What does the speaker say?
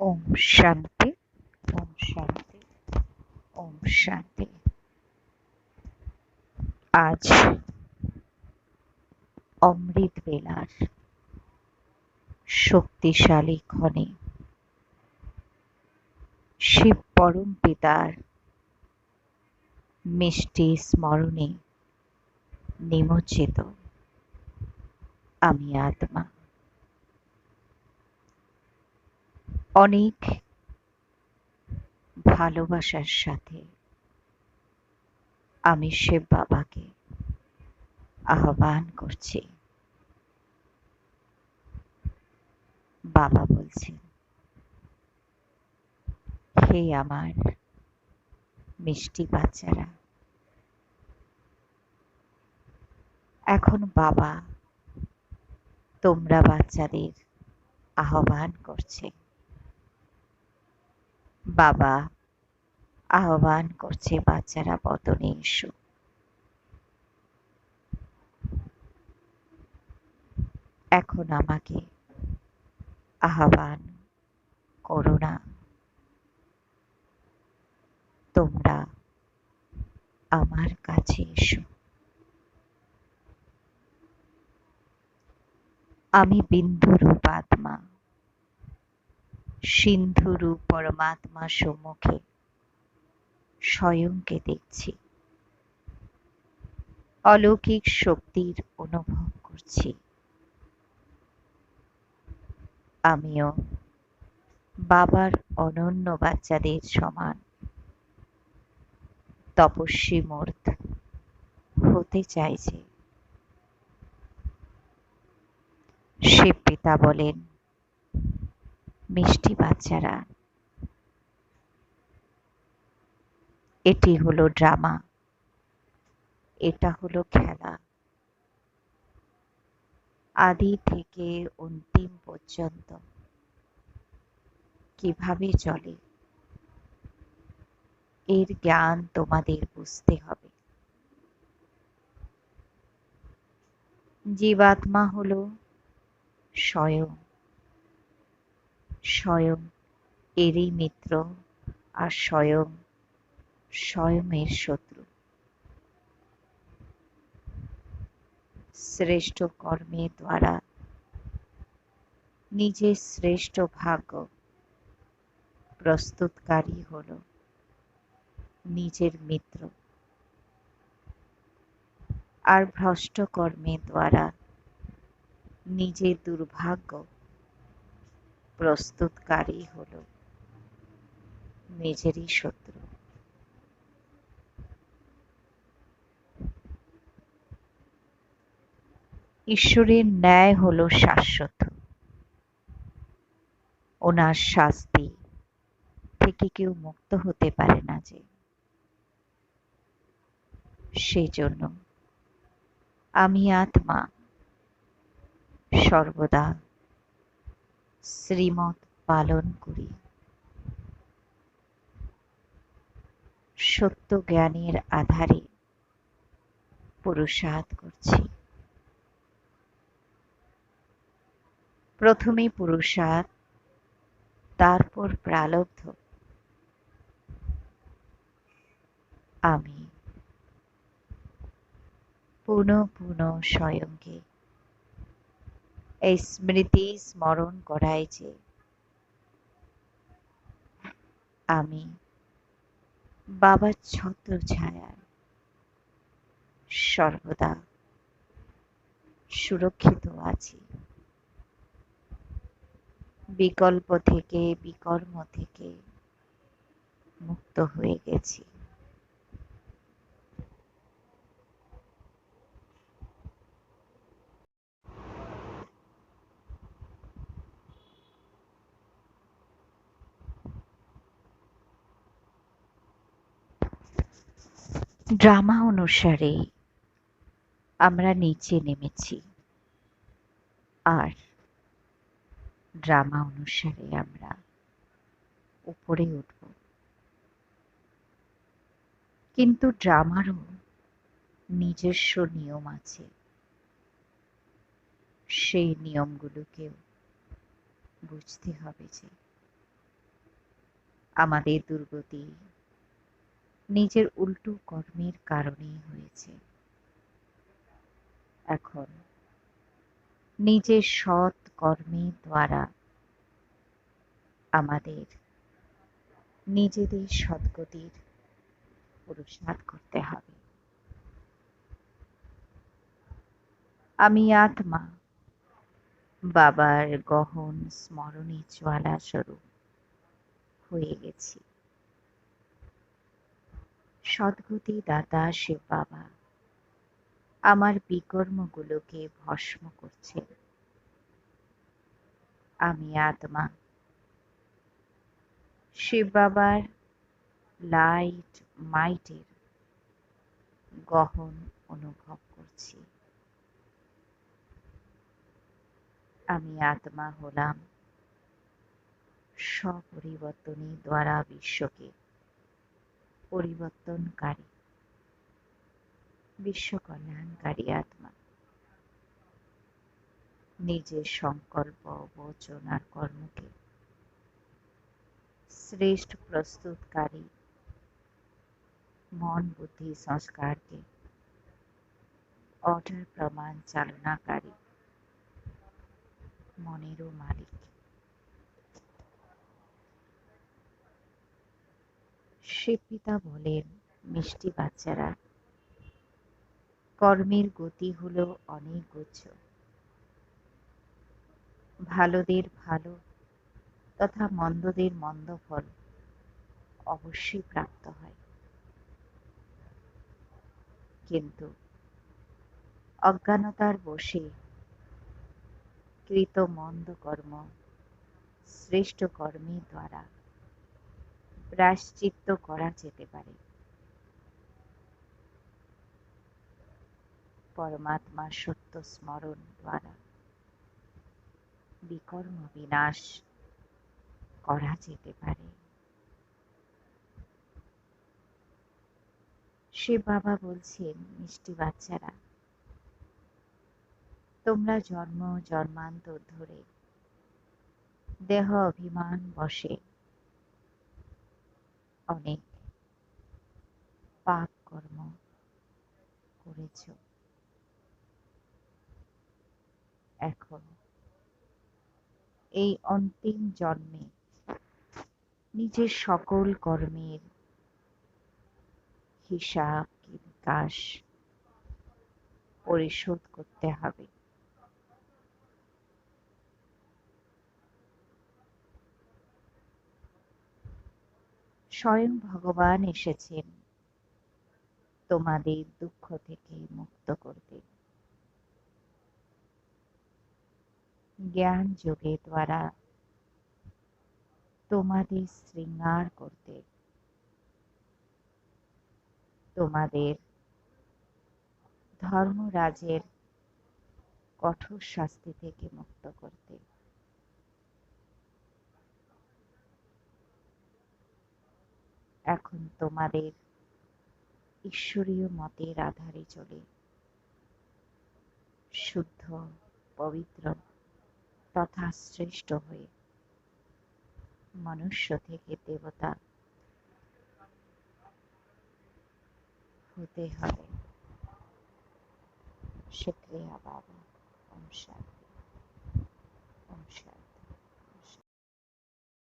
ওম শান্তি ওম শান্তি ওম শান্তি। আজ অমৃত বেলার শক্তিশালী ক্ষণে শিব পরম পিতার মিষ্টি স্মরণে নিমজ্জিত আমি আত্মা। অনেক ভালোবাসার সাথে আমি শিব বাবাকে আহ্বান করছি। বাবা বলছেন, হে আমার মিষ্টি বাচ্চারা, এখন বাবা তোমরা বাচ্চাদের আহ্বান করছে। বাবা আহ্বান করছে বাচ্চারা বদনে এসো। এখন আমাকে আহ্বান করো না। তোমরা আমার কাছে এসো। আমি বিন্দুরূপ আত্মা। সিন্ধুরূপ পরমাত্মা সম্মুখে স্বয়ংকে দেখছি। অলৌকিক শক্তির অনুভব করছি। আমিও বাবার অনন্য বাচ্চাদের সমান তপস্বী মূর্ত হতে চাইছে শিব পিতা বলেন মিষ্টি বাচ্চারা। এটি হলো ড্রামা। এটা হলো খেলা। আদি থেকে অন্তিম পর্যন্ত কীভাবে চলে? এর জ্ঞান তোমাদের বুঝতে হবে। জীবাত্মা হলো স্বয়ং। স্বয়ং এরই মিত্র আর স্বয়ং স্বয়মের শত্রু। শ্রেষ্ঠ কর্মের দ্বারা নিজের শ্রেষ্ঠ ভাগ্য প্রস্তুতকারী হল নিজের মিত্র। আর ভ্রষ্ট কর্মের দ্বারা নিজের দুর্ভাগ্য প্রস্তুতকারী হল নিজেরই শত্রু। ঈশ্বরের ন্যায় হল শাশ্বত। ওনার শাস্তি থেকে কেউ মুক্ত হতে পারে না যে। সেজন্য আমি আত্মা সর্বদা শ্রীমত পালন করি। সত্য জ্ঞানের আধারে পুরুষার্থ করছি। প্রথমে পুরুষার্থ, তারপর প্রালব্ধ। আমি পুনঃ পুনঃ স্বয়ংকে এই স্মৃতি স্মরণ করাই যে আমি বাবার ছত্র ছায়ায় সর্বদা সুরক্ষিত আছি। বিকল্প থেকে বিকর্ম থেকে মুক্ত হয়ে গেছি। ড্রামা অনুসারে আমরা নিচে নেমেছি। আর ড্রামা অনুসারে আমরা উপরে উঠব। কিন্তু ড্রামারও নিজস্ব নিয়ম আছে। সেই নিয়মগুলোকেও বুঝতে হবে যে আমাদের দুর্গতি নিজের উল্টো কর্মের কারণেই হয়েছে। এখন, নিজের সৎ কর্মের দ্বারা আমাদের নিজেদের সদ্গতির পুরুষার্থ করতে হবে। আমি আত্মা, বাবার গহন স্মরণে জ্বালা স্বরূপ হয়ে গেছি। সদ্গতি দাতা শিব বাবা। আমার বিকর্মগুলোকে ভস্ম করছে। আমি আত্মা। শিব বাবার লাইট মাইটের গহন অনুভব করছি। আমি আত্মা হলাম। স্বপরিবর্তনী দ্বারা বিশ্বকে। পরিবর্তনকারী বিশ্ব কল্যাণকারী আত্মা। নিজের সংকল্প বচন আর কর্মকে শ্রেষ্ঠ প্রস্তুতকারী মন বুদ্ধি সংস্কারকে অর্ডার প্রমাণ চালনাকারী মনেরও মালিক। সে পিতা বলেন, মিষ্টি বাচ্চারা, কর্মের গতি হলো অনেক গুচ্ছ। ভালোদের ভালো তথা মন্দদের মন্দ ফল অবশ্যই প্রাপ্ত হয়। কিন্তু অজ্ঞানতার বসে কৃত মন্দ কর্ম শ্রেষ্ঠ কর্মের দ্বারা প্রায়শ্চিত্ত করা যেতে পারে। পরমাত্মা সত্য স্মরণ দ্বারা বিকর্ম বিনাশ করা যেতে পারে। সে বাবা বলছেন, মিষ্টি বাচ্চারা, তোমরা জন্ম জন্মান্তর ধরে দেহ অভিমান বসে অনেক পাপ কর্ম করেছ। এখন এই অন্তিম জন্মে নিজের সকল কর্মের হিসাব বিকাশ পরিশোধ করতে হবে। স্বয়ং ভগবান এসেছেন। তোমাদের দুঃখ থেকে মুক্ত করতে। জ্ঞান যোগে দ্বারা তোমাদের শৃঙ্গার করতে। তোমাদের ধর্মরাজের কঠোর শাস্তি থেকে মুক্ত করতে। এখন তোমাদের ঈশ্বরীয় মতের আধারে চলে। শুদ্ধ, পবিত্র তথা শ্রেষ্ঠ হয়ে মনুষ্য থেকে দেবতা হতে হবে। শুক্রিয়া বাবা ওম শান্তি।